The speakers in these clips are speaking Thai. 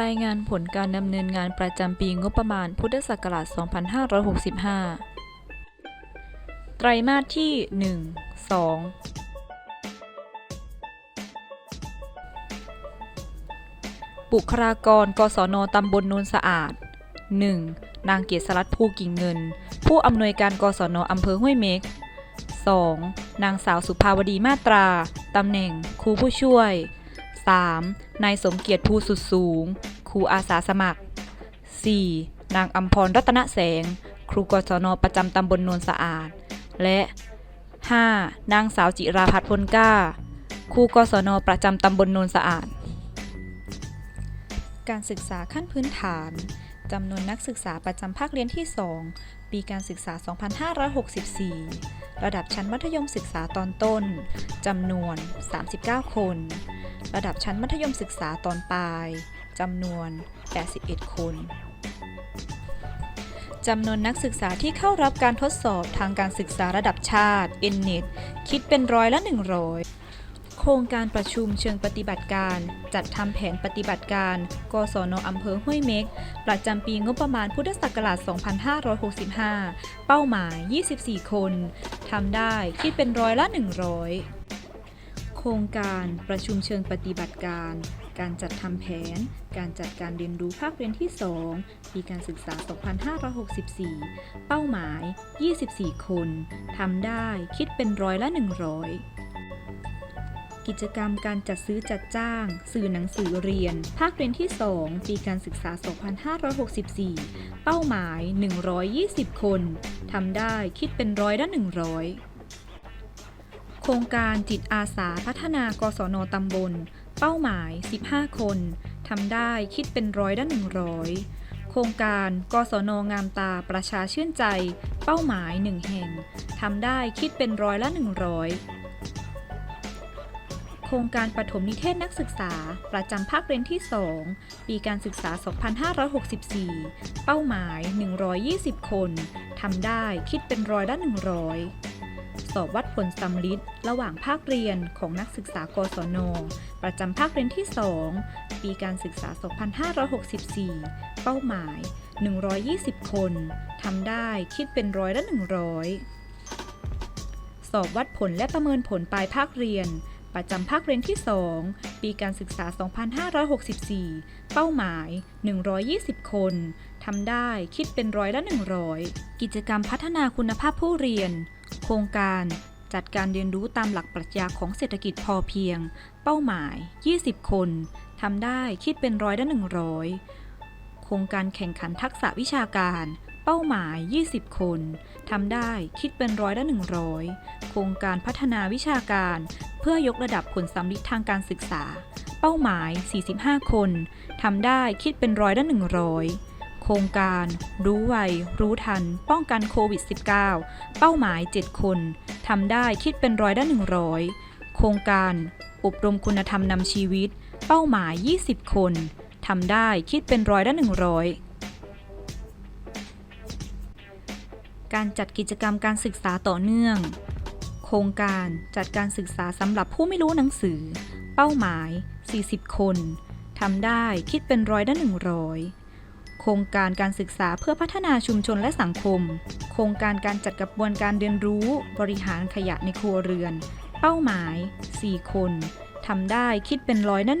รายงานผลการดำเนินงานประจำปีงบประมาณพุทธศักราช 2565 ไตรมาสที่ 1 2 บุคลากร กศนตำบลโนนสะอาด 1. นางเกษรัตภูกิ่งเงิน ผู้อำนวยการกศนอำเภอห้วยเม็ก 2. นางสาวสุภาวดีมาตรา ตำแหน่งครูผู้ช่วย 3. นายสมเกียรติภูสุดสูง ครูอาสาสมัคร 4. นางอัมพรรัตนแสง ครูกศนประจำตำบลนนนสะอาด และ 5. นางสาวจิราพัฒน์พลกล้า ครูกศนประจำตำบลนนนสะอาด การศึกษาขั้นพื้นฐาน จำนวนนักศึกษาประจำภาคเรียนที่ 2 ปีการศึกษา 2564 ระดับชั้นมัธยมศึกษาตอนต้น จำนวน 39 คน ระดับชั้นมัธยมศึกษาตอนปลาย จำนวน 81 คน จำนวนนักศึกษาที่เข้ารับการทดสอบทางการศึกษาระดับชาติ NNET คิดเป็นร้อยละ 100 โครงการประชุมเชิงปฏิบัติการ จัดทำแผนปฏิบัติการ กศนอำเภอห้วยเม็ก ประจำปีงบประมาณพุทธศักราช 2565 เป้าหมาย 24 คน ทำได้คิดเป็นร้อยละ 100 โครงการประชุมเชิงปฏิบัติการ การจัดทำแผน การจัดการเรียนรู้ภาคเรียนที่ 2 ปีการศึกษา 2564 เป้าหมาย 24 คน ทำได้คิดเป็นร้อยละ 100 กิจกรรมการจัดซื้อจัดจ้าง สื่อหนังสือเรียน ภาคเรียนที่ 2 ปีการศึกษา 2564 เป้าหมาย 120 คนทำได้คิดเป็นร้อยละ 100 โครงการจิตอาสาพัฒนากศนตำบล เป้าหมาย 15 คนทำได้คิดเป็นร้อยละ 100โครงการกศนงามตาประชาชื่นใจ เป้าหมาย 1 แห่ง ทำได้คิดเป็นร้อยละ 100 รงการปฐมนิเทศนักศึกษา ประจำภาคเรียนที่ 2 ปีการศึกษา 2564 เป้าหมาย 120 คน ทำได้คิดเป็นร้อยละ 100 สอบวัดผลสำลิดระหว่างภาคเรียนของนักศึกษากศน ประจำภาคเรียนที่ 2 ปีการศึกษา 2564 เป้าหมาย 120 คน ทำได้คิดเป็นร้อยละ 100 สอบวัดผลและประเมินผลปลายภาคเรียน ประจำภาคเรียนที่ 2 ปีการศึกษา 2564 เป้าหมาย 120 คน ทำได้คิดเป็นร้อยละ 100 กิจกรรมพัฒนาคุณภาพผู้เรียน โครงการจัดการเรียนรู้ตามหลักปรัชญาของเศรษฐกิจพอเพียง เป้าหมาย 20 คน ทำได้คิดเป็นร้อยละ 100 โครงการแข่งขันทักษะวิชาการ เป้าหมาย 20 คนทำได้คิดเป็นร้อยละ 100 โครงการพัฒนาวิชาการ เพื่อยกระดับผลสำลิดทางการศึกษา เป้าหมาย 45 คนทำได้คิดเป็นร้อยละ 100 โครงการ รู้ไว รู้ทัน ป้องกันโควิด -19 เป้าหมาย 7 คนทำได้คิดเป็นร้อยละ 100 โครงการ อบรมคุณธรรมนำชีวิต เป้าหมาย 20 คนทำได้คิดเป็นร้อยละ 100 การจัดกิจกรรมการศึกษาต่อเนื่อง โครงการจัดการศึกษาสำหรับผู้ไม่รู้หนังสือ เป้าหมาย 40 คนทำได้คิดเป็นร้อยละ100โครงการการศึกษาเพื่อพัฒนาชุมชนและสังคม โครงการการจัดกระบวนการเรียนรู้ บริหารขยะในครัวเรือน เป้าหมาย 4 คนทำได้คิดเป็นร้อยละ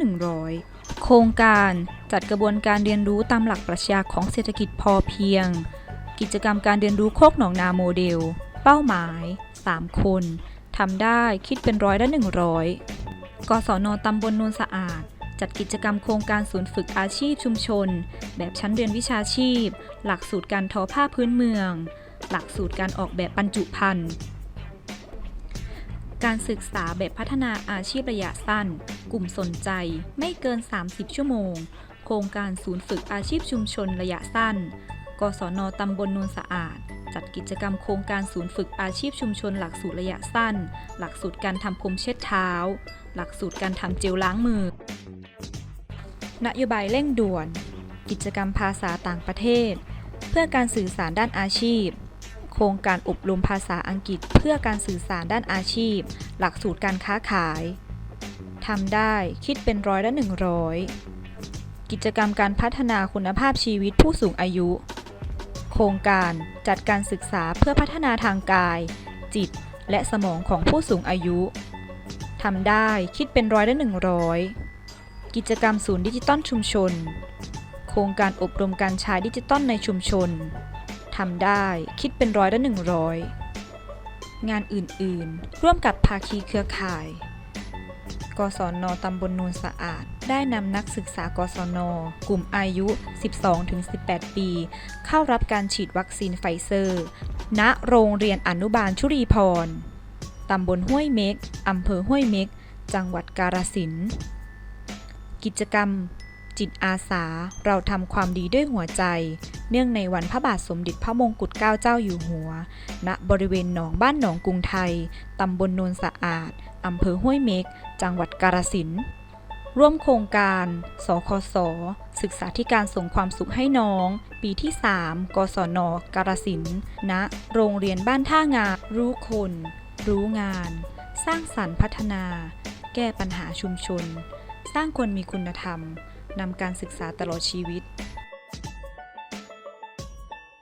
100 โครงการจัดกระบวนการเรียนรู้ตามหลักปรัชญาของเศรษฐกิจพอเพียง กิจกรรมการเรียนรู้โคกหนองนาโมเดล เป้าหมาย 3 คนทำได้คิดเป็นร้อยละ 100 กศนตำบลโนนสะอาด จัดกิจกรรมโครงการศูนย์ฝึกอาชีพชุมชน แบบชั้นเรียนวิชาชีพ หลักสูตรการทอผ้าพื้นเมือง หลักสูตรการออกแบบบรรจุภัณฑ์การศึกษาแบบพัฒนาอาชีพระยะสั้น กลุ่มสนใจไม่เกิน 30 ชั่วโมง โครงการศูนย์ฝึกอาชีพชุมชนระยะสั้น กศนตำบลโนนสะอาด จัดกิจกรรมโครงการศูนย์ฝึกอาชีพชุมชนหลักสูตรระยะสั้น หลักสูตรการทำพรมเช็ดเท้า หลักสูตรการทำเจลล้างมือ นโยบายเร่งด่วน กิจกรรมภาษาต่างประเทศ เพื่อการสื่อสารด้านอาชีพ โครงการอบรมภาษาอังกฤษ เพื่อการสื่อสารด้านอาชีพ หลักสูตรการค้าขายทำได้คิดเป็นร้อยละ100กิจกรรมการพัฒนาคุณภาพชีวิตผู้สูงอายุ โครงการจัดการศึกษาเพื่อพัฒนาทางกาย จิต และสมองของผู้สูงอายุ ทำได้คิดเป็นร้อยละ100กิจกรรมศูนย์ดิจิตอลชุมชน โครงการอบรมการใช้ดิจิตอลในชุมชน ทำได้คิดเป็นร้อยละ100งร้อยงานอื่น ๆ ร่วมกับภาคีเครือข่าย กศนตำบลโนนสะอาด ได้นำนักศึกษากศน กลุ่มอายุ 12-18 ปี เข้ารับการฉีดวัคซีนไฟเซอร์ ณ โรงเรียนอนุบาลชุรีพร ตำบลห้วยเม็ก อำเภอห้วยเม็ก จังหวัดกาฬสินธุ์กิจกรรม จิตอาสาเราทำความดีด้วยหัวใจ เนื่องในวันพระบาทสมเด็จพระมงกุฎเกล้าเจ้าอยู่หัว ณ บริเวณหนองบ้านหนองกรุงไทย ตำบลโนนสะอาด อำเภอห้วยเม็ก จังหวัดกาฬสินธุ์ ร่วมโครงการ สคส ศึกษาธิการส่งความสุขให้น้อง ปีที่ 3 กศน การสินธุ์ณโรงเรียนบ้านท่างามรู้คน รู้งาน สร้างสรรค์พัฒนา แก้ปัญหาชุมชน สร้างคนมีคุณธรรม นำการศึกษาตลอดชีวิต